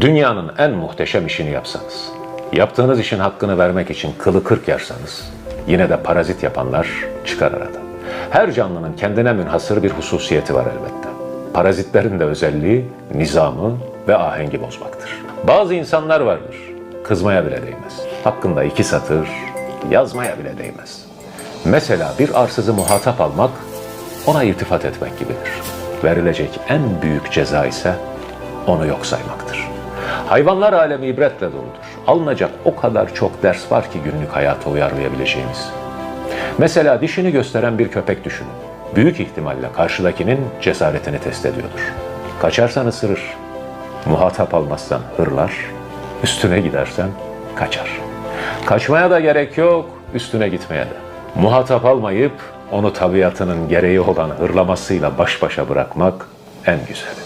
Dünyanın en muhteşem işini yapsanız, yaptığınız işin hakkını vermek için kılı kırk yarsanız, yine de parazit yapanlar çıkar arada. Her canlının kendine münhasır bir hususiyeti var elbette. Parazitlerin de özelliği nizamı ve ahengi bozmaktır. Bazı insanlar vardır, kızmaya bile değmez. Hakkında iki satır yazmaya bile değmez. Mesela bir arsızı muhatap almak, ona iltifat etmek gibidir. Verilecek en büyük ceza ise onu yok saymaktır. Hayvanlar alemi ibretle doludur. Alınacak o kadar çok ders var ki günlük hayata uyarlayabileceğimiz. Mesela dişini gösteren bir köpek düşünün. Büyük ihtimalle karşıdakinin cesaretini test ediyordur. Kaçarsan ısırır. Muhatap almazsan hırlar. Üstüne gidersen kaçar. Kaçmaya da gerek yok, üstüne gitmeye de. Muhatap almayıp onu tabiatının gereği olan hırlamasıyla baş başa bırakmak en güzeli.